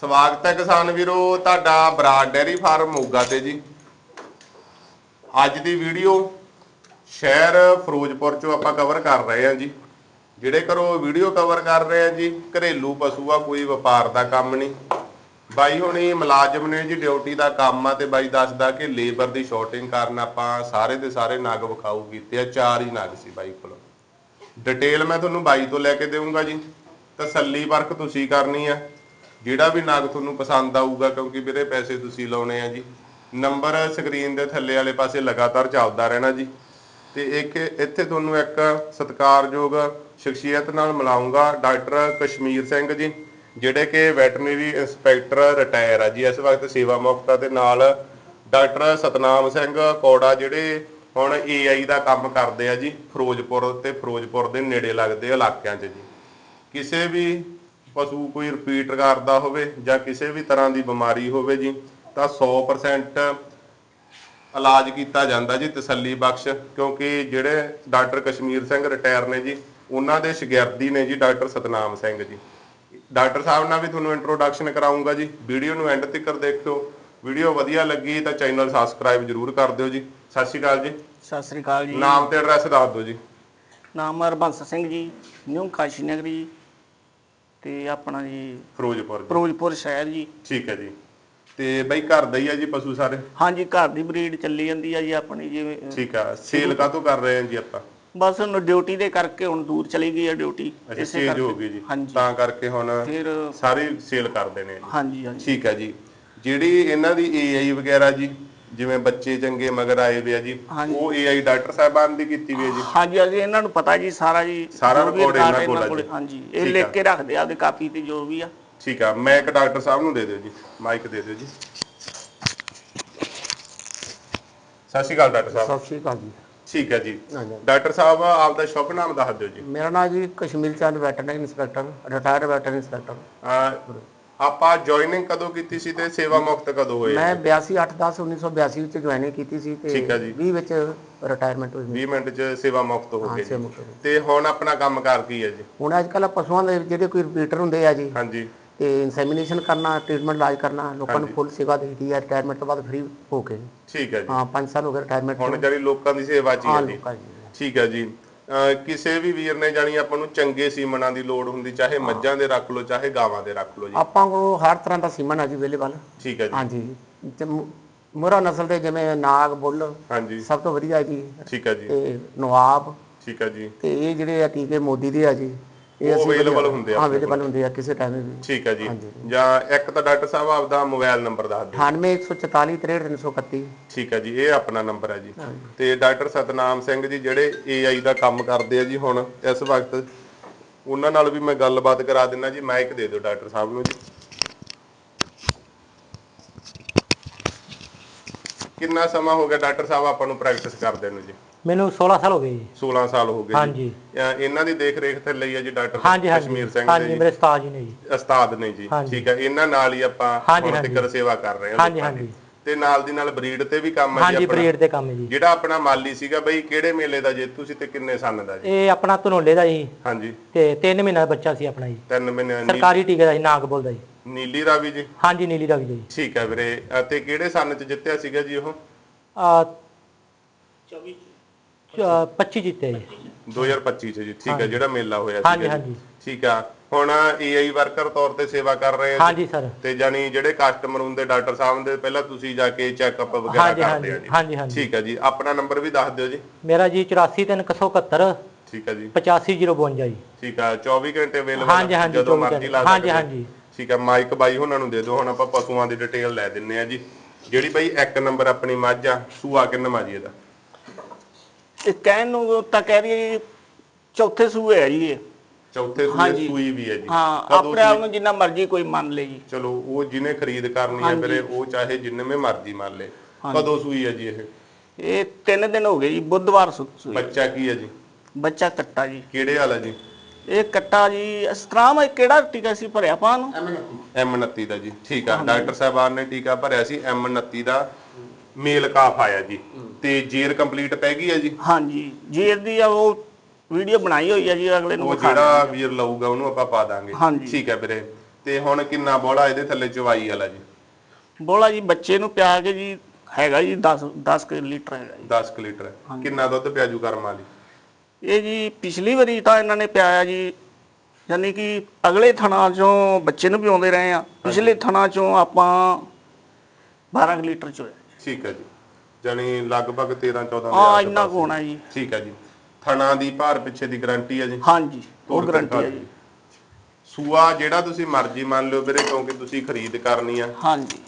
ਸਵਾਗਤ ਹੈ ਕਿਸਾਨ ਵੀਰੋ, ਤੁਹਾਡਾ ਬਰਾਡ ਡੈਰੀ ਫਾਰਮ ਮੋਗਾ ਤੇ ਜੀ। ਅੱਜ ਦੀ ਵੀਡੀਓ ਸ਼ਹਿਰ ਫਿਰੋਜ਼ਪੁਰ ਚੋਂ ਆਪਾਂ ਕਵਰ ਕਰ ਰਹੇ ਹਾਂ ਜੀ। ਜਿਹੜੇ ਕਰੋ ਵੀਡੀਓ ਕਵਰ ਕਰ ਰਹੇ ਹਾਂ ਜੀ, ਘਰੇਲੂ ਪਸ਼ੂ ਆ, ਕੋਈ ਵਪਾਰ ਦਾ ਕੰਮ ਨਹੀਂ। ਬਾਈ ਹੁਣੀ ਮੁਲਾਜ਼ਮ ਨੇ ਜੀ ਡਿਊਟੀ ਦਾ ਕੰਮ ਆ ਤੇ ਬਾਈ ਦੱਸਦਾ ਕਿ ਲੇਬਰ ਦੀ ਸ਼ਾਰਟਿੰਗ ਕਾਰਨ ਆਪਾਂ ਸਾਰੇ ਦੇ ਸਾਰੇ ਨਗ ਵਿਖਾਊ ਕੀਤੇ ਆ, ਚਾਰ ਹੀ ਨਗ ਸੀ ਬਾਈ ਕੋਲ। ਡਿਟੇਲ ਮੈਂ ਤੁਹਾਨੂੰ ਬਾਈ ਤੋਂ ਲੈ ਕੇ ਦੇਵਾਂਗਾ ਜੀ। ਤਸੱਲੀ ਵਰਕ ਤੁਸੀਂ ਕਰਨੀ ਆ। ਜਿਹੜਾ ਵੀ ਨਾਗ ਤੁਹਾਨੂੰ ਪਸੰਦ ਆਊਗਾ, ਕਿਉਂਕਿ ਵੀਰੇ ਪੈਸੇ ਤੁਸੀਂ ਲਾਉਣੇ ਆ ਜੀ। ਨੰਬਰ ਸਕਰੀਨ ਦੇ ਥੱਲੇ ਵਾਲੇ ਪਾਸੇ ਲਗਾਤਾਰ ਚੱਲਦਾ ਰਹਿਣਾ ਜੀ। ਤੇ ਇੱਕ ਇੱਥੇ ਤੁਹਾਨੂੰ ਇੱਕ ਸਤਿਕਾਰਯੋਗ ਸ਼ਖਸੀਅਤ ਨਾਲ ਮਿਲਾਉਂਗਾ ਡਾਕਟਰ ਕਸ਼ਮੀਰ ਸਿੰਘ ਜੀ, ਜਿਹੜੇ ਕਿ ਵੈਟਰਨਰੀ ਇੰਸਪੈਕਟਰ ਰਿਟਾਇਰ ਆ ਜੀ। ਇਸ ਵਕਤ ਸੇਵਾ ਮੁਕਤਾ ਦੇ ਨਾਲ ਡਾਕਟਰ ਸਤਨਾਮ ਸਿੰਘ ਕੋੜਾ, ਜਿਹੜੇ ਹੁਣ ਏਆਈ ਦਾ ਕੰਮ ਕਰਦੇ ਆ ਜੀ, ਫਿਰੋਜ਼ਪੁਰ ਤੇ ਫਿਰੋਜ਼ਪੁਰ ਦੇ ਨੇੜੇ ਲੱਗਦੇ ਇਲਾਕਿਆਂ 'ਚ ਜੀ। ਕਿਸੇ ਵੀ ਪਸ਼ੂ ਕੋਈ ਰਿਪੀਟ ਕਰਦਾ ਹੋਵੇ ਜਾਂ ਕਿਸੇ ਵੀ ਤਰ੍ਹਾਂ ਦੀ ਬਿਮਾਰੀ ਹੋਵੇ ਜੀ ਤਾਂ 100% ਇਲਾਜ ਕੀਤਾ ਜਾਂਦਾ ਜੀ ਤਸੱਲੀ ਬਖਸ਼ ਕਿਉਂਕਿ ਜਿਹੜੇ ਡਾਕਟਰ ਕਸ਼ਮੀਰ ਸਿੰਘ ਰਿਟਾਇਰ ਨੇ ਜੀ ਉਹਨਾਂ ਦੇ ਸ਼ਾਗਿਰਦੀ ਨੇ ਜੀ ਡਾਕਟਰ ਸਤਨਾਮ ਸਿੰਘ ਜੀ। ਡਾਕਟਰ ਸਾਹਿਬ ਨਾਲ ਵੀ ਤੁਹਾਨੂੰ ਇੰਟਰੋਡਕਸ਼ਨ ਕਰਾਉਂਗਾ ਜੀ ਵੀਡੀਓ ਨੂੰ ਐਂਡ ਤੱਕ ਦੇਖਿਓ ਵੀਡੀਓ ਵਧੀਆ ਲੱਗੀ ਤਾਂ ਚੈਨਲ ਸਬਸਕ੍ਰਾਈਬ ਜਰੂਰ ਕਰ ਦਿਓ ਜੀ। ਸਤਿ ਸ਼੍ਰੀ ਅਕਾਲ ਜੀ। ਸਤਿ ਸ੍ਰੀ ਅਕਾਲ ਜੀ। ਨਾਮ ਤੇ ਐਡਰੈਸ ਦੱਸ ਦਿਓ ਜੀ। ਨਾਮ ਹਰਬੰਸ ਸਿੰਘ ਜੀ ਨਿਊ ਕਾਸ਼ੀ ਨਗਰੀ ਤੇ ਆਪਣਾ ਜੀ ਫਿਰੋਜ਼ਪੁਰ ਜੀ। ਫਿਰੋਜ਼ਪੁਰ ਸ਼ਹਿਰ ਜੀ। ਠੀਕ ਹੈ ਜੀ। ਤੇ ਬਈ ਘਰ ਦਾ ਹੀ ਆ ਜੀ ਪਸ਼ੂ ਸਾਰੇ? ਹਾਂਜੀ ਘਰ ਦੀ ਬਰੀਡ ਚੱਲੀ ਜਾਂਦੀ ਆ ਜੀ ਆਪਣੀ ਜਿਵੇਂ ਠੀਕ ਆ। ਸੇਲ ਕਾਹਤੋਂ ਕਰ ਰਹੇ ਆ ਜੀ ਆਪਾਂ? ਬਸ ਹੁਣ ਡਿਊਟੀ ਦੇ ਕਰਕੇ ਹੁਣ ਦੂਰ ਚਲੀ ਗਈ ਆ ਡਿਊਟੀ ਅੱਛਾ ਚੇਂਜ ਹੋ ਗਈ ਜੀ। ਹਾਂਜੀ। ਤਾਂ ਕਰਕੇ ਹੁਣ ਫਿਰ ਸਾਰੇ ਸੇਲ ਕਰਦੇ ਨੇ ਜੀ। ਹਾਂਜੀ ਹਾਂਜੀ। ਠੀਕ ਹੈ ਜੀ। ਜਿਹੜੀ ਇਹਨਾਂ ਦੀ ਏਆਈ ਵਗੈਰਾ ਜੀ ਜਿਵੇਂ ਬੱਚੇ ਚੰਗੇ ਮਗਰ ਆਏ ਵੇ ਆ ਜੀ ਹਾਂਜੀ। ਉਹ ਏਆਈ ਡਾਕਟਰ ਸਾਹਿਬਾਨ ਦੀ ਕੀਤੀ ਵੀ ਹੈ ਜੀ। ਹਾਂਜੀ ਹਾਂਜੀ ਇਹਨਾਂ ਨੂੰ ਪਤਾ ਜੀ ਸਾਰਾ ਜੀ। ਸਾਰਾ ਜੋ ਵੀ record ਰਿਕਾਰਡ ਇਹਨਾਂ ਕੋਲ ਆ ਜੀ। ਹਾਂਜੀ। ਇਹ ਠੀਕ ਲਿਖ ਆ। ਕੇ ਰੱਖਦੇ ਆ ਆਪਦੇ ਕਾਪੀ ਤੇ ਜੋ ਵੀ ਆ। ਠੀਕ ਆ ਮੈਂ ਇੱਕ ਡਾਕਟਰ ਸਾਹਿਬ ਨੂੰ ਦੇ ਦਿਓ ਜੀ ਮਾਈਕ ਦੇ ਦਿਓ ਜੀ। ਸਤਿ ਸ਼੍ਰੀ ਅਕਾਲ ਡਾਕਟਰ ਸਾਹਿਬ। ਸਤਿ ਸ਼੍ਰੀ ਅਕਾਲ ਜੀ। ਠੀਕ ਹੈ ਜੀ। ਹਾਂਜੀ। ਡਾਕਟਰ ਸਾਹਿਬ ਆਪਦਾ ਸ਼ੁਭ ਨਾਮ ਦੱਸ ਦਿਓ ਜੀ। ਮੇਰਾ ਨਾਮ ਜੀ Kashmir Chand veterinary inspector retired veterinary inspector. ਅਹ ਆਪਾਂ ਜੁਆਇਨਿੰਗ ਕਦੋਂ ਕੀਤੀ ਸੀ ਤੇ ਸੇਵਾ ਮੁਕਤ ਕਦੋਂ ਹੋਏ? ਮੈਂ 82 8 10 1982 ਵਿੱਚ ਜੁਆਇਨਿੰਗ ਕੀਤੀ ਸੀ ਤੇ ਠੀਕ ਆ ਜੀ। 20 ਵਿੱਚ ਰਿਟਾਇਰਮੈਂਟ ਹੋਈ ਮੇਰੀ। 20 ਮਿੰਟ ਚ ਸੇਵਾ ਮੁਕਤ ਹੋ ਹਾਂ, ਗਏ ਸੇਵਾ ਜੀ ਮੁਕਤ ਹੋ ਗਈ। ਤੇ ਹੁਣ ਆਪਣਾ ਕੰਮਕਾਰ ਕੀ ਹੈ ਜੀ? ਹੁਣ ਅੱਜ ਕੱਲ੍ਹ ਪਸ਼ੂਆਂ ਦੇ ਜਿਹੜੇ ਕੋਈ ਰਿਪੀਟਰ ਹੁੰਦੇ ਆ ਜੀ ਹਾਂਜੀ। ਤੇ ਇਨਸੈਮੀਨੇਸ਼ਨ ਕਰਨਾ ਟ੍ਰੀਟਮੈਂਟ ਇਲਾਜ ਕਰਨਾ ਲੋਕਾਂ ਨੂੰ ਫੁੱਲ ਸੇਵਾ ਦੇਈਦੀ ਹੈ ਰਿਟਾਇਰਮੈਂਟ ਤੋਂ ਬਾਅਦ ਫ੍ਰੀ ਹੋ ਕੇ। ਠੀਕ ਹੈ ਜੀ। ਹਾਂ 5 ਸਾਲ ਹੋ ਗਏ ਰਿਟਾਇਰਮੈਂਟ ਹੁਣ ਜਿਹੜੀ ਲੋਕਾਂ ਦੀ ਸੇਵਾ ਚ ਹੀ ਹਾਂ ਹੈ ਜੀ। ਲੋਕਾਂ ਜੀ ਠੀਕ ਹੈ ਜੀ। ਕਿਸੇ ਵੀ ਵੀਰ ਨੇ ਜਾਣੀ ਆਪਾਂ ਨੂੰ ਚੰਗੇ ਸੀਮਨਾਂ ਦੀ ਲੋੜ ਹੁੰਦੀ ਚਾਹੇ ਮੱਝਾਂ ਦੇ ਰੱਖ ਲਓ ਚਾਹੇ ਗਾਵਾਂ ਦੇ ਰੱਖ ਲਓ ਜੀ। ਆਪਾਂ ਕੋਲ ਹਰ ਤਰ੍ਹਾਂ ਦਾ ਸੀਮਨ ਆ ਜੀ ਅਵੇਲੇਬਲ ਠੀਕ ਹੈ ਜੀ। ਹਾਂਜੀ। ਤੇ ਮੁਰਾ ਨਸਲ ਦੇ ਜਿਵੇਂ ਨਾਗ ਬੁੱਲ ਹਾਂਜੀ। ਸਭ ਤੋਂ ਵਧੀਆ ਜੀ। ਠੀਕ ਹੈ ਜੀ। ਤੇ ਨਵਾਬ। ਠੀਕ ਹੈ ਜੀ। ਤੇ ਇਹ ਜਿਹੜੇ ਆ ਟੀਕੇ ਮੋਦੀ ਦੇ ਆ ਜੀ। ਇਹ ਉਹ ਵਧੀਆ- ਹੁੰਦੇ ਆ ਅਵੇਲੇਬਲ ਹੁੰਦੇ ਆ ਕਿਸੇ ਟਾਈਮ ਵੀ। ਠੀਕ ਹੈ ਜੀ। ਜਾਂ ਇੱਕ ਤਾਂ ਡਾਕਟਰ ਸਾਹਿਬ ਆਪਦਾ ਮੋਬਾਈਲ ਨੰਬਰ ਦੱਸ ਦਿਓ। 9144 63331 ਠੀਕ ਹੈ ਜੀ ਇਹ ਆਪਣਾ ਨੰਬਰ ਹੈ ਜੀ। ਤੇ ਡਾਕਟਰ ਸਤਨਾਮ ਸਿੰਘ ਜੀ ਜਿਹੜੇ ਏਆਈ ਦਾ ਕੰਮ ਕਰਦੇ ਆ ਜੀ ਹੁਣ ਇਸ ਵਕਤ ਉਹਨਾਂ ਨਾਲ ਵੀ ਮੈਂ ਗੱਲਬਾਤ ਕਰਾ ਦਿੰਦਾ ਜੀ ਮਾਈਕ ਦੇ ਦਿਓ ਡਾਕਟਰ ਸਾਹਿਬ ਨੂੰ ਜੀ। ਕਿੰਨਾ ਸਮਾਂ ਹੋ ਗਿਆ ਡਾਕਟਰ ਸਾਹਿਬ ਆਪਾਂ ਨੂੰ ਪ੍ਰੈਕਟਿਸ ਕਰਦੇ ਨੂੰ ਜੀ? ਮੈਨੂੰ 16 ਸਾਲ ਹੋ ਗਏ ਜੀ। 16 ਸਾਲ ਹੋ ਗਏ ਹਾਂਜੀ। ਜੀ ਇਹਨਾਂ ਦੀ ਦੇਖ ਰੇਖ ਥੱਲੇ ਹੀ ਆ ਜੀ ਡਾਕਟਰ ਹਾਂਜੀ ਹਾਂਜੀ। ਕਸ਼ਮੀਰ ਸਿੰਘ ਹਾਂਜੀ ਜੀ। ਮੇਰੇ ਉਸਤਾਦ ਜੀ ਨੇ ਜੀ। ਉਸਤਾਦ ਨੇ ਜੀ। ਹਾਂਜੀ। ਠੀਕ ਹੈ ਇਹਨਾਂ ਨਾਲ ਹੀ ਆਪਾਂ ਹਾਂਜੀ, ਹੁਣ ਹਾਂਜੀ। ਤੱਕ ਸੇਵਾ ਕਰ ਰਹੇ ਹਾਂ ਹਾਂਜੀ। ਹਾਂਜੀ। ਤੇ ਨਾਲ ਦੀ ਨਾਲ ਬਰੀਡ ਤੇ ਵੀ ਕੰਮ ਹੈ ਜੀ ਹਾਂਜੀ ਬਰੀਡ ਦੇ ਕੰਮ ਹੈ ਜੀ। ਜਿਹੜਾ ਆਪਣਾ ਮਾਲੀ ਸੀਗਾ ਬਈ ਕਿਹੜੇ ਮੇਲੇ ਦਾ ਜੇਤੂ ਸੀ ਤੇ ਕਿੰਨੇ ਸੰਨ ਦਾ ਜੀ? ਇਹ ਆਪਣਾ ਧਨੋਲੇ ਦਾ ਜੀ। ਹਾਂਜੀ। ਤੇ 3 ਮਹੀਨਾ ਦਾ ਬੱਚਾ ਸੀ ਆਪਣਾ ਜੀ। ਤਿੰਨ ਮਹੀਨੇ ਨੀ- ਸਰਕਾਰੀ ਟੀਕੇ ਦਾ ਜੀ ਨਾਗ ਬੋਲਦਾ ਜੀ। ਨੀਲੀ ਰਾਵੀ ਜੀ? ਹਾਂਜੀ ਨੀਲੀ ਦਾ ਵੀ ਜੀ। ਠੀਕ ਹੈ ਵੀਰੇ। ਅਤੇ ਕਿਹੜੇ ਸੰਨ ਚ ਜਿੱਤਿਆ ਸੀਗਾ ਜੀ ਉਹ? ਆ 24 25 ਜਿੱਤੇ ਜੀ। 2025 ਚ ਜੀ। ਠੀਕ ਹੈ ਜਿਹੜਾ ਮੇਲਾ ਹੋਇਆ ਹਾਂਜੀ, ਸੀਗਾ ਹਾਂਜੀ। ਜੀ। ਠੀਕ ਆ। ਹੁਣ ਏਆਈ ਵਰਕਰ ਤੌਰ ਤੇ ਸੇਵਾ ਕਰ ਰਹੇ ਆ ਜੀ। ਹਾਂਜੀ ਸਰ। ਤੇ ਜਾਨੀ ਜਿਹੜੇ ਕਸਟਮਰ ਹੁੰਦੇ ਡਾਕਟਰ ਸਾਹਿਬ ਦੇ ਪਹਿਲਾਂ ਤੁਸੀਂ ਜਾ ਕੇ ਚੈੱਕਅਪ ਵਗੈਰਾ ਹਾਂਜੀ, ਕਰਦੇ ਆ ਹਾਂਜੀ, ਜੀ। ਹਾਂਜੀ, ਹਾਂਜੀ। ਠੀਕ ਹੈ ਜੀ। ਆਪਣਾ ਨੰਬਰ ਵੀ ਦੱਸ ਦਿਓ ਜੀ। ਮੇਰਾ ਜੀ 84171 ਠੀਕ ਹੈ ਜੀ। 85052 ਜੀ। ਠੀਕ ਆ। 24 ਘੰਟੇ ਅਵੇਲੇਬਲ ਹਾਂਜੀ, ਹਾਂਜੀ, ਜਦੋਂ 24 ਮਰਜ਼ੀ ਲਾ ਹਾਂਜੀ, ਸਕਦੇ ਹੋ। ਹਾਂਜੀ। ਠੀਕ ਆ ਮਾਈਕ ਬਾਈ ਉਹਨਾਂ ਨੂੰ ਦੇ ਦਿਓ ਹੁਣ ਆਪਾਂ ਪਸ਼ੂਆਂ ਦੀ ਡਿਟੇਲ ਲੈ ਦਿੰਨੇ ਆ ਜੀ। ਜਿਹੜੀ ਬਾਈ ਇੱਕ ਨੰਬਰ ਆਪਣੀ ਮੱਝ ਆ ਸੂਆ ਕਿੰਨਾ ਜੀ ਇਹਦਾ? ਇਹ ਕਹਿਣ ਨੂੰ ਤਾਂ ਕਹਿ ਰਹੀ ਚੌਥੇ ਸੂਏ ਹੈ ਜੀ ਇਹ। ਚੌਥੇ ਸੂਏ ਹਾਂਜੀ। ਸੂਈ ਵੀ ਹੈ ਜੀ। ਹਾਂ ਕਦੋਂ ਆਪਣੇ ਆਪ? ਨੂੰ ਜਿੰਨਾ ਮਰਜ਼ੀ ਕੋਈ ਮੰਨ ਲੇ ਜੀ। ਚਲੋ ਉਹ ਜਿਹਨੇ ਖਰੀਦ ਕਰਨੀ ਹੈ ਵੀਰੇ ਉਹ ਚਾਹੇ ਜਿੰਨੇ ਮੇ ਮਰਜ਼ੀ ਮੰਨ ਲੇ। ਕਦੋਂ ਸੂਈ ਹੈ ਜੀ ਇਹ? ਇਹ ਤਿੰਨ ਦਿਨ ਹੋ ਗਏ ਜੀ ਬੁੱਧਵਾਰ ਸੁ- ਸੂਈ ਬੱਚਾ ਕੀ ਹੈ ਜੀ? ਬੱਚਾ ਕੱਟਾ ਜੀ। ਕਿਹੜੇ ਵਾਲਾ ਜੀ? ਇਹ ਕੱਟਾ ਜੀ ਸਤਰਾਮ ਕਿਹੜਾ ਟੀਕਾ ਸੀ ਭਰਿਆ ਪਾ ਨੂੰ? M29 ਦਾ ਜੀ ਠੀਕ ਆ। ਡਾਕਟਰ ਸਾਹਿਬਾਨ ਨੇ ਟੀਕਾ ਭਰਿਆ ਸੀ M29 ਦਾ ਮੇਲ ਕਾਫ ਆਇਆ ਜੀ। ਤੇ ਜੇਰ ਕੰਪਲੀਟ ਪੈ ਗਈ ਹੈ ਜੀ? ਹਾਂਜੀ ਜੇਰ ਦੀ ਆ ਉਹ ਵੀਡੀਓ ਬਣਾਈ ਹੋਈ ਆ ਜੀ ਅਗਲੇ ਨੂੰ ਉਹ ਵਿਖਾ ਜਿਹੜਾ ਵੀਰ ਲਊਗਾ ਉਹਨੂੰ ਆਪਾਂ ਪਾ ਦਾਂਗੇ। ਹਾਂਜੀ। ਠੀਕ ਹੈ ਵੀਰੇ। ਤੇ ਹੁਣ ਕਿੰਨਾ ਬੋਲਾ ਇਹਦੇ ਥੱਲੇ ਚਵਾਈ ਵਾਲਾ ਜੀ? ਬੋਲਾ ਜੀ ਬੱਚੇ ਨੂੰ ਪਿਆ ਕੇ ਜੀ ਹੈਗਾ ਜੀ 10 10 ਕਿ ਲੀਟਰ ਹੈਗਾ ਜੀ। 10 ਕੁ ਲੀਟਰ। ਕਿੰਨਾ ਦੁੱਧ ਪਿਆਜੂ ਕਰਮ ਵਾਲੀ ਇਹ ਜੀ ਪਿਛਲੀ ਵਾਰੀ ਤਾਂ ਇਹਨਾਂ ਨੇ ਪਿਆਇਆ ਜੀ ਯਾਨੀ ਕਿ ਅਗਲੇ ਥਣਾ ਚੋਂ ਬੱਚੇ ਨੂੰ ਪਿਆਉਂਦੇ ਰਹੇ ਆ। ਪਿਛਲੇ ਥਣਾ ਚੋਂ ਆਪਾਂ 12 ਕੁ ਲੀਟਰ ਚੋਇਆ ਠੀਕ ਹੈ ਜੀ। ਜਾਨੀ ਲਗਭਗ 13 14 ਦੇ ਆ ਆਸ-ਪਾਸ। ਇੰਨਾ ਕੁ ਹੋਣਾ ਜੀ। ਠੀਕ ਹੈ ਜੀ। ਥਣਾ ਦੀ ਭਾਰ ਪਿੱਛੇ ਦੀ ਗਾਰੰਟੀ ਹੈ ਜੀ। ਹਾਂਜੀ ਉਹ ਗਰੰਟੀ ਹੈ ਜੀ। ਸੂਆ ਜਿਹੜਾ ਤੁਸੀਂ ਮਰਜ਼ੀ ਮੰਨ ਲਿਓ ਵੀਰੇ ਕਿਉਂਕਿ ਤੁਸੀਂ ਖਰੀਦ ਕਰਨੀ ਆ। ਹਾਂਜੀ।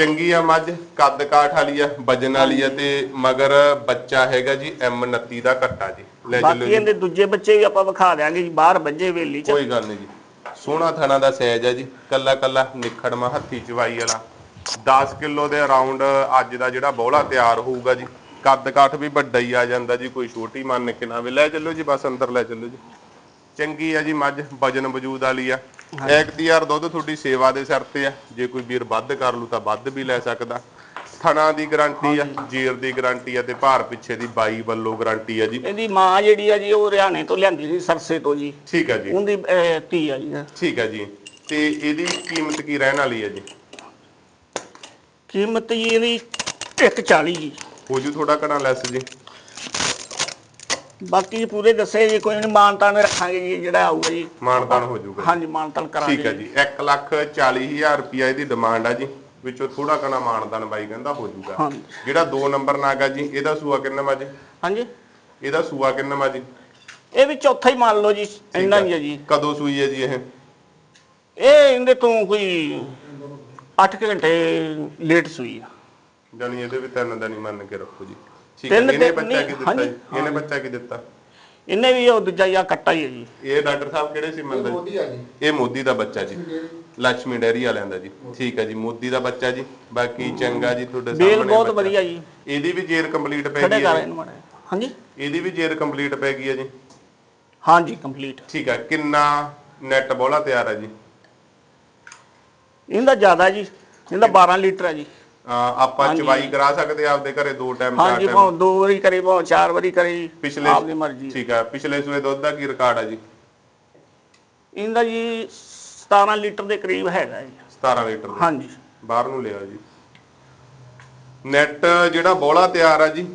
ਚੰਗੀ ਆ ਮੱਝ ਕੱਦ ਕਾਠ ਵਾਲੀ ਆ ਵਜਨ ਵਾਲੀ ਆ ਤੇ ਮਗਰ ਬੱਚਾ ਹੈਗਾ ਜੀ M29 ਦਾ ਕੱਟਾ ਜੀ। ਲੈ ਚੱਲੋ ਬਾਕੀ ਜੀ। ਇਹਦੇ ਦੂਜੇ ਬੱਚੇ ਵੀ ਆਪਾਂ ਵਿਖਾ ਦਿਆਂਗੇ ਜੀ ਬਾਹਰ ਵੱਜੇ ਵੇਲੀ ਚ। ਕੋਈ ਗੱਲ ਨਹੀਂ ਜੀ। ਸੋਹਣਾ ਥਣਾ ਦਾ ਸਾਈਜ਼ ਹੈ ਜੀ ਕੱਲਾ ਕੱਲਾ ਨਿਖੜਮਾ ਹੱਥੀ ਚਵਾਈ ਵਾਲਾ। 10 ਕਿਲੋ ਦੇ ਅਰਾਊਂਡ ਅੱਜ ਦਾ ਜਿਹੜਾ ਬੋਲਾ ਤਿਆਰ ਹੋਊਗਾ ਜੀ ਕੱਦ ਕਾਠ ਵੀ ਵੱਡਾ ਹੀ ਆ ਜਾਂਦਾ ਜੀ ਕੋਈ ਛੋਟੀ ਮੰਨ ਕੇ ਨਾ ਵੀ ਲੈ ਚੱਲੋ ਜੀ ਬਸ ਅੰਦਰ ਲੈ ਚੱਲੋ ਜੀ। ਚੰਗੀ ਆ ਜੀ ਮੱਝ ਵਜਨ ਵਜੂਦ ਵਾਲੀ ਆ। ਐਕਟੀਆਰ ਦੁੱਧ ਤੁਹਾਡੀ ਸੇਵਾ ਦੇ ਸਿਰ ਤੇ ਆ। ਜੇ ਕੋਈ ਵੀਰ ਵੱਧ ਕਰ ਲੂ ਤਾਂ ਵੱਧ ਵੀ ਲੈ ਸਕਦਾ। ਥਣਾ ਦੀ ਗਾਰੰਟੀ ਆ ਜੀਰ ਦੀ ਗਾਰੰਟੀ ਆ ਤੇ ਭਾਰ ਪਿੱਛੇ ਦੀ ਬਾਈ ਵੱਲੋਂ ਗਾਰੰਟੀ ਆ ਜੀ। ਇਹਦੀ ਮਾਂ ਜਿਹੜੀ ਆ ਜੀ ਉਹ ਹਰਿਆਣੇ ਤੋਂ ਲਿਆਂਦੀ ਸੀ ਸਰਸੇ ਤੋਂ ਜੀ। ਠੀਕ ਆ ਜੀ। ਉਹਦੀ ਅਹ, ਧੀ ਆ ਜੀ। ਠੀਕ ਆ ਜੀ। ਤੇ ਇਹਦੀ ਕੀਮਤ ਕੀ ਰਹਿਣ ਵਾਲੀ ਹੈ ਜੀ? ਕੀਮਤ ਜੀ ਇਹਦੀ 140 ਜੀ। ਹੋ ਜੂ ਥੋੜਾ ਘਣਾ ਲੈਸ ਜੀ। ਬਾਕੀ ਪੂਰੇ ਦੱਸੇ ਜੀ ਕੋਈ ਨਹੀਂ ਮਾਨਤਾਨ ਰੱਖਾਂਗੇ ਜੀ ਜਿਹੜਾ ਆਊਗਾ ਜੀ। ਮਾਨਤਾਨ ਹੋ ਜੂਗਾ ਹਾਂਜੀ ਮਾਨਤਾਨ ਕਰਾਂਗੇ ਠੀਕ ਹੈ ਜੀ। 1 ਲੱਖ 40 ਹਜ਼ਾਰ ਰੁਪਿਆ ਇਹਦੀ ਡਿਮਾਂਡ ਆ ਜੀ। ਵਿੱਚੋਂ ਥੋੜਾ ਘਣਾ ਮਾਨਤਾਨ ਬਾਈ ਕਹਿੰਦਾ ਹੋ ਹਾਂਜੀ। ਜਿਹੜਾ 2 ਨੰਬਰ ਨਾਗਾ ਜੀ ਇਹਦਾ ਸੂਆ ਕਿੰਨਾ ਵਾ ਜੀ? ਹਾਂਜੀ। ਇਹਦਾ ਸੂਆ ਕਿੰਨਾ ਵਾ ਜੀ? ਇਹ ਵੀ ਚੌਥਾ ਹੀ ਮੰਨ ਲਓ ਜੀ ਇੰਨਾ ਹੀ। ਹੈ ਜੀ। ਕਦੋਂ ਸੂਈ ਹੈ ਜੀ ਇਹ? ਇਹ ਇਹਦੇ ਤੋਂ ਕੋਈ 8 ਘੰਟੇ ਲੇਟ ਸੂਈ ਆ। ਜਾਨੀ ਇਹਦੇ ਵੀ ਤਿੰਨ ਦਿਨ ਹੀ ਮੰਨ ਕੇ ਰੱਖੋ ਜੀ। ਠੀਕ ਹੈ ਤਿੰਨ ਇਹਨੇ ਬੱਚਾ ਨਹੀਂ, ਕੀ ਦਿੱਤਾ ਹਾਂਜੀ, ਜੀ? ਇਹਨੇ ਬੱਚਾ ਕੀ ਦਿੱਤਾ? ਇਹਨੇ ਵੀ ਉਹ ਦੂਜਾ ਜਾਂ ਕੱਟਾ ਹੀ ਹੈ ਜੀ। ਇਹ ਡਾਕਟਰ ਸਾਹਿਬ ਕਿਹੜੇ ਸੀ ਮੰਨਦਾ ਮੋਦੀ ਆ ਜੀ। ਇਹ ਮੋਦੀ ਦਾ ਬੱਚਾ ਜੀ। ਲక్ష్ਮੀ ਡੈਰੀ ਵਾਲਿਆਂ ਦਾ ਜੀ। ਠੀਕ ਹੈ ਜੀ ਮੋਦੀ ਦਾ ਬੱਚਾ ਜੀ। ਬਾਕੀ ਚੰਗਾ ਜੀ ਤੁਹਾਡੇ ਬੇਲ ਸਾਹਮਣੇ ਬਹੁਤ ਬੱਚਾ। ਵਧੀਆ ਜੀ। ਇਹਦੀ ਵੀ ਜੇਰ ਕੰਪਲੀਟ ਪੈ ਖੜੇ ਗਈ ਕਰ ਹੈ ਇਹਨੂੰ ਮਾੜਾ ਜਿਹਾ। ਹਾਂਜੀ? ਇਹਦੀ ਵੀ ਜੇਰ ਕੰਪਲੀਟ ਪੈ ਗਈ ਹੈ ਜੀ। ਹਾਂਜੀ ਕੰਪਲੀਟ। ਠੀਕ ਹੈ ਕਿੰਨਾ ਨੈਟ ਬੋਲਾ ਤਿਆਰ ਹੈ ਜੀ? ਇਹਦਾ ਜ਼ਿਆਦਾ ਜੀ। ਇਹਦਾ 12 ਲੀਟਰ ਹੈ ਜੀ। ਆਪਾਂ। ਚਵਾਈ ਕਰਾ ਸਕਦੇ ਆ ਆਪਦੇ ਘਰੇ ਦੋ ਟਾਈਮ ਚਾਰ ਹਾਂਜੀ ਟਾਈਮ ਭਾਵੇਂ ਦੋ ਵਾਰੀ ਕਰੇ ਭਾਵੇਂ ਚਾਰ ਵਾਰੀ ਕਰੇ ਪਿਛਲੇ ਆਪਦੀ ਮਰਜ਼ੀ। ਠੀਕ ਹੈ ਪਿਛਲੇ ਸੂਏ ਦੁੱਧ ਦਾ ਕੀ ਰਿਕਾਰਡ ਹੈ ਜੀ? ਇਹਦਾ ਜੀ 17 ਲੀਟਰ ਦੇ ਕਰੀਬ ਹੈਗਾ ਜੀ। 17 ਲੀਟਰ ਹਾਂਜੀ। ਬਾਹਰ ਨੂੰ ਲਿਆ ਜੀ। ਨੈਟ ਜਿਹੜਾ ਬੋਲਾ ਤਿਆਰ ਆ ਜੀ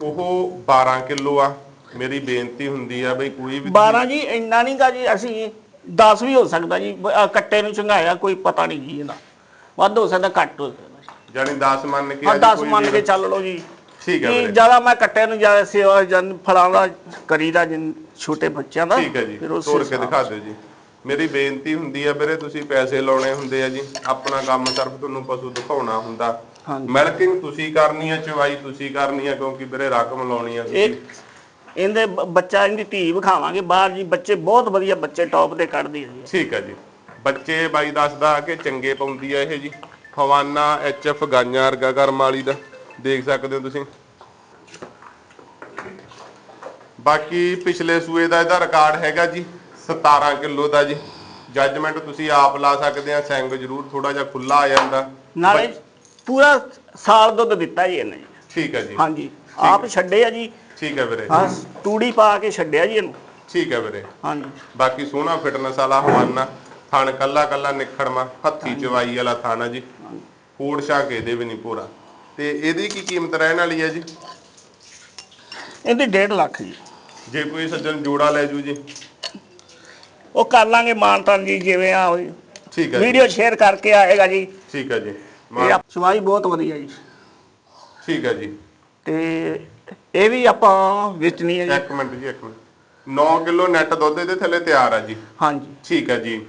ਉਹ 12 ਕਿਲੋ ਆ। ਮੇਰੀ ਬੇਨਤੀ ਹੁੰਦੀ ਆ ਬਈ ਕੋਈ ਵੀ 12 ਜੀ ਇੰਨਾ ਨਹੀਂ ਗਾ ਜੀ ਅਸੀਂ 10 ਵੀ ਹੋ ਸਕਦਾ ਜੀ ਕੱਟੇ ਨੂੰ ਚੰਗਾਇਆ ਕੋਈ ਪਤਾ ਨਹੀਂ ਜੀ ਇਹਦਾ। ਵੱਧ ਹੋ ਸਕਦਾ ਘੱਟ ਹੋ ਸਕਦਾ। ਜਾਨੀ 10 ਮੰਨ ਕੇ ਹਾਂ ਆ ਜੀ 10 ਕੋਈ ਮੰਨ। ਕੇ ਚੱਲ ਲਓ ਜੀ। ਠੀਕ ਹੈ ਵੀਰੇ। ਜ਼ਿਆਦਾ ਮੈਂ ਕੱਟੇ ਨੂੰ ਜ਼ਿਆਦਾ ਸੇਵਾ ਜਨ ਫਲਾਂ ਦਾ ਕਰੀਦਾ ਛੋਟੇ ਬੱਚਿਆਂ ਦਾ ਠੀਕ ਹੈ ਜੀ ਫਿਰ ਉਸੇ ਤੋੜ ਕੇ ਦਿਖਾ ਦਿਓ ਜੀ। ਮੇਰੀ ਬੇਨਤੀ ਹੁੰਦੀ ਆ ਵੀਰੇ ਤੁਸੀਂ ਪੈਸੇ ਲਾਉਣੇ ਹੁੰਦੇ ਆ ਜੀ। ਆਪਣਾ ਕੰਮ ਸਿਰਫ ਤੁਹਾਨੂੰ ਪਸ਼ੂ ਦਿਖਾਉਣਾ ਹੁੰਦਾ। ਮਿਲਕਿੰਗ ਤੁਸੀਂ ਕਰਨੀ ਆ ਚਵਾਈ ਤੁਸੀਂ ਕਰਨੀ ਆ ਕਿਉਂਕਿ ਵੀਰੇ ਰਕਮ ਲਾਉਣੀ ਆ ਇਹ ਤੁਸੀਂ ਇਹਦੇ ਬੱਚਾ ਇਹਦੀ ਧੀ ਵਿਖਾਵਾਂਗੇ ਬਾਹਰ ਜੀ ਬੱਚੇ ਬਹੁਤ ਵਧੀਆ ਬੱਚੇ ਟੌਪ ਦੇ ਕੱਢਦੀ ਹੈ ਠੀਕ ਹੈ ਜੀ। ਬੱਚੇ ਬਾਈ ਦੱਸਦਾ ਕਿ ਚੰਗੇ ਪਾਉਂਦੀ ਆ ਇਹ ਜੀ। ਫਵਾਨਾ ਐਚਐਫ ਗਾਈਆਂ ਵਰਗਾ ਕਰਮ ਵਾਲੀ ਦਾ ਦੇਖ ਸਕਦੇ ਹੋ ਤੁਸੀਂ। ਬਾਕੀ ਪਿਛਲੇ ਸੂਏ ਦਾ ਇਹਦਾ ਰਿਕਾਰਡ ਹੈਗਾ ਜੀ 17 ਕਿਲੋ ਦਾ ਜੀ। ਜੱਜਮੈਂਟ ਤੁਸੀਂ ਆਪ ਲਾ ਸਕਦੇ ਆ ਸਿੰਗ ਜ਼ਰੂਰ ਥੋੜਾ ਜਿਹਾ ਖੁੱਲਾ ਆ ਜਾਂਦਾ। ਨਾਲੇ ਪੂਰਾ ਸਾਲ ਦੁੱਧ ਦਿੱਤਾ ਜੀ ਇਹਨੇ। ਠੀਕ ਹੈ ਜੀ। ਹਾਂਜੀ। ਆਪ ਛੱਡੇ ਆ ਜੀ। ਠੀਕ ਹੈ ਵੀਰੇ। ਹਾਂ ਤੂੜੀ ਪਾ ਕੇ ਛੱਡਿਆ ਜੀ ਇਹਨੂੰ। ਠੀਕ ਹੈ ਵੀਰੇ। ਹਾਂਜੀ। ਬਾਕੀ ਸੋਹਣਾ ਫਿਟਨੈਸ ਵਾਲਾ ਹਵਾਨਾ ਥਣ ਕੱਲਾ ਕੱਲਾ ਨਿਖੜਮਾ ਹੱਥੀ ਚਵਾਈ ਵਾਲਾ ਥਾਣਾ ਜੀ। ਫੂਡ ਸ਼ਾਕ ਇਹਦੇ ਵੀ ਨਹੀਂ ਪੂਰਾ। ਤੇ ਇਹਦੀ ਕੀ ਕੀਮਤ ਰਹਿਣ ਵਾਲੀ ਹੈ ਜੀ? ਇਹਦੀ 1.5 ਲੱਖ ਜੀ। ਜੇ ਕੋਈ ਸੱਜਣ ਜੋੜਾ ਲੈ ਜੂ ਜੀ। ਉਹ ਕਰ ਲਾਂਗੇ ਮਾਨਤਾਨ ਜੀ ਜਿਵੇਂ ਆ ਹੋਈ। ਠੀਕ ਹੈ ਵੀਡੀਓ ਸ਼ੇਅਰ ਕਰਕੇ ਆਏਗਾ ਜੀ। ਠੀਕ ਹੈ ਜੀ। ਇਹ ਸਵਾਈ ਬਹੁਤ ਵਧੀਆ ਜੀ। ਠੀਕ ਹੈ ਜੀ। ਤੇ ਇਹ ਵੀ ਆਪਾਂ ਵੇਚਣੀ ਹੈ ਜੀ। ਇੱਕ ਮਿੰਟ ਜੀ ਇੱਕ ਮਿੰਟ। 9 ਕਿਲੋ ਨੈਟ ਦੁੱਧ ਇਹਦੇ ਥੱਲੇ ਤਿਆਰ ਆ ਜੀ। ਹਾਂਜੀ। ਠੀਕ ਹੈ ਜੀ।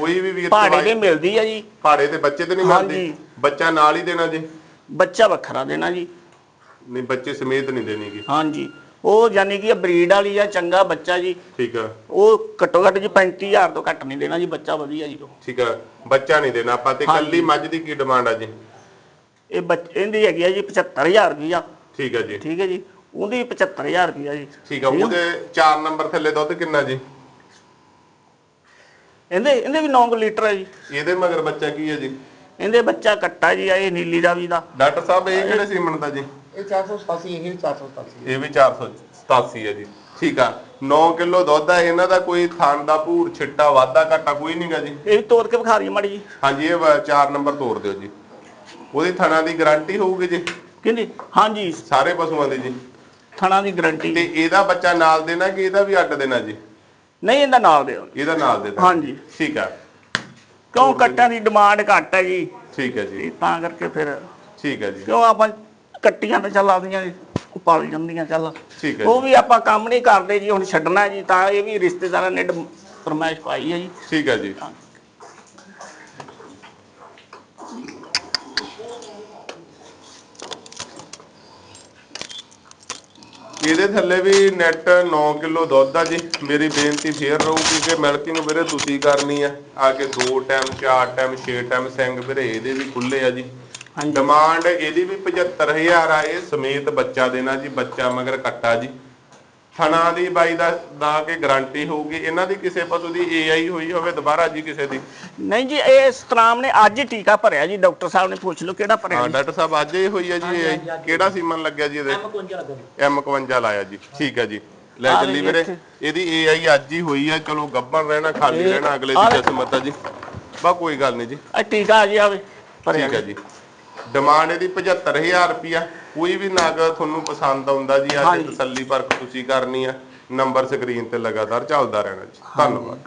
ਕੋਈ ਵੀ ਵੀਰ ਚਵਾਈ- ਦੇ ਮਿਲਦੀ ਆ ਜੀ। ਪਹਾੜੇ ਤੇ ਬੱਚੇ ਤੇ ਨਹੀਂ ਮਿਲਦੇ। ਬੱਚਾ ਨਾਲ ਹੀ ਦੇਣਾ ਜੀ? ਬੱਚਾ ਵੱਖਰਾ ਦੇਣਾ ਜੀ। ਨਹੀਂ ਬੱਚੇ ਸਮੇਤ ਨਹੀਂ ਦੇਣੀਗੀ। ਹਾਂਜੀ। ਉਹ ਯਾਨੀ ਕਿ ਬਰੀਡ ਵਾਲੀ ਆ ਚੰਗਾ ਬੱਚਾ ਜੀ। ਠੀਕ ਹੈ ਉਹ ਘੱਟੋ ਘੱਟ ਜੀ 35000 ਤੋਂ ਘੱਟ ਨਹੀਂ ਦੇਣਾ ਜੀ ਬੱਚਾ ਵਧੀਆ ਜੀ। ਠੀਕ ਹੈ ਬੱਚਾ ਨਹੀਂ ਦੇਣਾ। ਆਪਾਂ ਤੇ। ਕੱਲੀ ਮੱਝ ਦੀ ਕੀ ਡਿਮਾਂਡ ਆ ਜੀ? ਇਹ ਬੱਚ ਇਹਦੀ ਹੈਗੀ ਆ ਜੀ 75000 ਰੁਪਈਆ। ਠੀਕ ਹੈ ਜੀ। ਠੀਕ ਹੈ ਜੀ। ਉਹਦੀ 75000 ਰੁਪਈਆ ਜੀ। ਠੀਕ ਆ। ਉਹਦੇ 4 ਨੰਬਰ ਥੱਲੇ ਦੁੱਧ ਕਿੰਨਾ ਜੀ? ਇਹਦੇ ਇਹਦੇ ਵੀ 9 ਲੀਟਰ ਹੈ ਜੀ। ਇਹਦੇ ਮਗਰ ਬੱਚਾ ਕੀ ਹੈ ਜੀ? ਇਹਦੇ ਬੱਚਾ ਕੱਟਾ ਜੀ ਆ ਇਹ ਨੀਲੀ ਦਾ ਵੀ ਦਾ। ਡਾਕਟਰ ਸਾਹਿਬ ਇਹ ਕਿਹੜੇ ਸੀਮਨ ਦਾ ਜੀ? ਇਹ 487 ਇਹ 487 ਇਹ ਵੀ 487 ਹੈ ਜੀ। ਠੀਕ ਆ। 9 ਕਿਲੋ ਦੁੱਧ ਆ ਇਹਨਾਂ ਦਾ ਕੋਈ ਥਣ ਦਾ ਭੂਰ ਛਿੱਟਾ ਵਾਧਾ ਘਾਟਾ ਕੋਈ ਨਹੀਂਗਾ ਜੀ? ਇਹ ਵੀ ਤੋੜ ਕੇ ਵਿਖਾ ਰਹੀ ਮਾੜੀ ਜੀ। ਹਾਂਜੀ ਇਹ 4 ਨੰਬਰ ਤੋੜ ਦਿਓ ਜੀ। ਉਹਦੀ ਥਣਾ ਦੀ ਗਾਰੰਟੀ ਹੋਊਗੀ ਜੀ? ਕਹਿੰਦੀ ਹਾਂਜੀ। ਸਾਰੇ ਪਸ਼ੂਆਂ ਦੀ ਜੀ। ਥਣਾ ਦੀ ਗਰੰਟੀ। ਤੇ ਇਹਦਾ ਬੱਚਾ ਨਾਲ ਦੇਣਾ ਕਿ ਇਹਦਾ ਵੀ ਅੱਡ ਦੇਣਾ ਜੀ? ਨਹੀਂ ਇਹਦਾ ਨਾਲ ਦਿਓ। ਇਹਦਾ ਨਾਲ ਦੇ ਹਾਂਜੀ। ਠੀਕ ਆ। ਕਿਉਂ ਕੱਟਾਂ ਦੀ ਡਿਮਾਂਡ ਘੱਟ ਹੈ ਜੀ? ਠੀਕ ਹੈ ਜੀ। ਤੇ ਕਰਕੇ ਫਿਰ ਠੀਕ ਹੈ ਜੀ। ਕਿਉਂ ਆਪਾਂ ਕੱਟੀਆਂ ਤਾਂ ਚੱਲ ਆਉਂਦੀਆਂ ਪਲ ਜਾਂਦੀਆਂ ਚੱਲ। ਠੀਕ ਹੈ ਉਹ ਵੀ ਆਪਾਂ ਕੰਮ ਨਹੀਂ ਕਰਦੇ ਜੀ ਹੁਣ ਛੱਡਣਾ ਜੀ ਤਾਂ ਇਹ ਵੀ ਰਿਸ਼ਤੇਦਾਰਾਂ ਨੇ ਫਰਮਾਇਸ਼ ਪਾਈ ਹੈ ਜੀ। ਠੀਕ ਹੈ ਜੀ। ਇਹਦੇ ਥੱਲੇ ਵੀ ਨੈਟ 9 ਕਿਲੋ ਦੁੱਧ ਆ ਜੀ। ਮੇਰੀ ਬੇਨਤੀ ਫੇਰ ਰਹੂਗੀ ਕਿ ਮਿਲਕਿੰਗ ਵੀਰੇ ਤੁਸੀਂ ਕਰਨੀ ਆ। ਆ ਕੇ 2 ਟਾਈਮ 4 ਟਾਈਮ 6 ਟਾਈਮ ਸਿੰਘ ਵੀਰੇ ਇਹਦੇ ਵੀ ਖੁੱਲੇ ਆ ਜੀ। ਡਿਮਾਂਡ ਇਹਦੀ ਵੀ 75000 ਆ ਇਹ ਸਮੇਤ ਬੱਚਾ ਦੇਣਾ ਜੀ ਬੱਚਾ ਮਗਰ ਕੱਟਾ ਜੀ। ਥਣਾ ਦੀ ਬਾਈ ਦਾ ਦਾ ਕੇ ਗਾਰੰਟੀ ਹੋਊਗੀ ਇਹਨਾਂ ਦੀ ਕਿਸੇ ਪਸ਼ੂ ਦੀ ਏਆਈ ਹੋਈ ਹੋਵੇ ਦੁਬਾਰਾ ਜੀ ਕਿਸੇ ਦੀ? ਨਹੀਂ ਜੀ ਇਹ ਸਤਰਾਮ ਨੇ ਅੱਜ ਹੀ ਟੀਕਾ ਭਰਿਆ ਜੀ ਡਾਕਟਰ ਸਾਹਿਬ ਨੇ ਪੁੱਛ ਲਓ ਕਿਹੜਾ ਭਰਿਆ ਹਾਂ ਜੀ। ਡਾਕਟਰ ਸਾਹਿਬ ਅੱਜ ਇਹ ਹੋਈ ਹੈ ਜੀ AI ਕਿਹੜਾ ਸੀਮਨ ਲੱਗਿਆ ਜੀ ਇਹਦੇ? M51 ਲਾਇਆ ਜੀ ਠੀਕ ਹੈ ਜੀ। ਲੈ ਆ ਚੱਲੀ ਜੀ ਵੀਰੇ ਇੱਥੇ। ਇਹਦੀ AI ਅੱਜ ਹੀ ਹੋਈ ਹੈ ਚਲੋ ਗੱਬਣ ਰਹਿਣਾ ਖਾਲੀ ਰਹਿਣਾ ਅਗਲੇ ਆ ਦੀ। ਕਿਸਮਤ ਹੈ ਜੀ। ਬਾ ਕੋਈ ਗੱਲ ਨਹੀਂ ਜੀ। ਇਹ ਟੀਕਾ ਆ ਜੀ ਆਵੇ ਭਰਿਆ ਠੀਕ ਹੈ ਜੀ। ਡਿਮਾਂਡ ਇਹਦੀ 75000 ਰੁਪਿਆ ਕੋਈ ਵੀ ਨਗ ਤੁਹਾਨੂੰ ਪਸੰਦ ਆਉਂਦਾ ਜੀ ਅੱਜ। ਤਸੱਲੀ ਪਰਖ ਤੁਸੀਂ ਕਰਨੀ ਆ। ਨੰਬਰ ਸਕਰੀਨ ਤੇ ਲਗਾਤਾਰ ਚੱਲਦਾ ਰਹਿਣਾ ਜੀ। ਧੰਨਵਾਦ।